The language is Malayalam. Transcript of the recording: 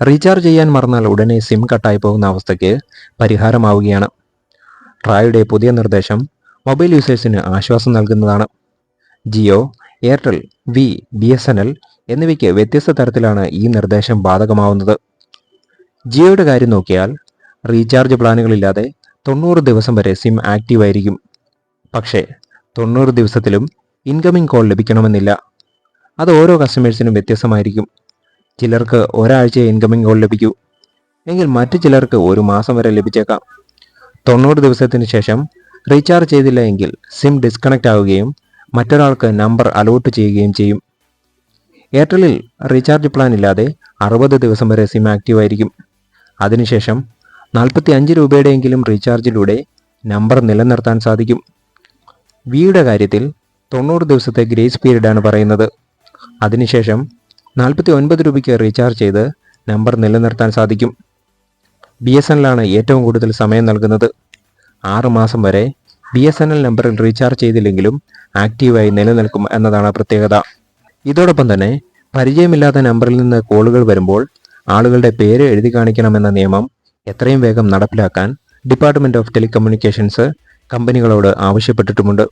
റീചാർജ് ചെയ്യാൻ മറന്നാൽ ഉടനെ സിം കട്ടായി പോകുന്ന അവസ്ഥയ്ക്ക് പരിഹാരമാവുകയാണ്. ട്രായുടെ പുതിയ നിർദ്ദേശം മൊബൈൽ യൂസേഴ്സിന് ആശ്വാസം നൽകുന്നതാണ്. Jio Airtel Vi B S N L എന്നിവയ്ക്ക് വ്യത്യസ്ത തരത്തിലാണ് ഈ നിർദ്ദേശം ബാധകമാവുന്നത്. ജിയോയുടെ കാര്യം നോക്കിയാൽ റീചാർജ് പ്ലാനുകളില്ലാതെ തൊണ്ണൂറ് ദിവസം വരെ സിം ആക്റ്റീവ് ആയിരിക്കും പക്ഷേ തൊണ്ണൂറ് ദിവസത്തിലും ഇൻകമിംഗ് കോൾ ലഭിക്കണമെന്നില്ല. അത് ഓരോ കസ്റ്റമേഴ്സിനും വ്യത്യസ്തമായിരിക്കും. ചിലർക്ക് ഒരാഴ്ച ഇൻകമിംഗ് കോൾ ലഭിക്കൂ. എങ്കിൽ മറ്റു ചിലർക്ക് ഒരു മാസം വരെ ലഭിച്ചേക്കാം. തൊണ്ണൂറ് ദിവസത്തിന് ശേഷം റീചാർജ് ചെയ്തില്ല എങ്കിൽ സിം ഡിസ്കണക്റ്റ് ആവുകയും മറ്റൊരാൾക്ക് നമ്പർ അലോട്ട് ചെയ്യുകയും ചെയ്യും. എയർടെലിൽ റീചാർജ് പ്ലാൻ ഇല്ലാതെ അറുപത് ദിവസം വരെ സിം ആക്റ്റീവ് ആയിരിക്കും. അതിനുശേഷം നാൽപ്പത്തി അഞ്ച് രൂപയുടെയെങ്കിലും റീചാർജിലൂടെ നമ്പർ നിലനിർത്താൻ സാധിക്കും. വിയുടെ കാര്യത്തിൽ തൊണ്ണൂറ് ദിവസത്തെ ഗ്രേസ് പീരീഡാണ് പറയുന്നത്. അതിനുശേഷം നാൽപ്പത്തി ഒൻപത് രൂപയ്ക്ക് റീചാർജ് ചെയ്ത് നമ്പർ നിലനിർത്താൻ സാധിക്കും. ബി എസ് എൻ എല്ലാണ് ഏറ്റവും കൂടുതൽ സമയം നൽകുന്നത്. ആറ് മാസം വരെ ബി എസ് എൻ എൽ നമ്പറിൽ റീചാർജ് ചെയ്തില്ലെങ്കിലും ആക്റ്റീവായി നിലനിൽക്കും എന്നതാണ് പ്രത്യേകത. ഇതോടൊപ്പം തന്നെ പരിചയമില്ലാത്ത നമ്പറിൽ നിന്ന് കോളുകൾ വരുമ്പോൾ ആളുകളുടെ പേര് എഴുതി കാണിക്കണമെന്ന നിയമം എത്രയും വേഗം നടപ്പിലാക്കാൻ ഡിപ്പാർട്ട്മെന്റ് ഓഫ് ടെലികമ്മ്യൂണിക്കേഷൻസ് കമ്പനികളോട് ആവശ്യപ്പെട്ടിട്ടുമുണ്ട്.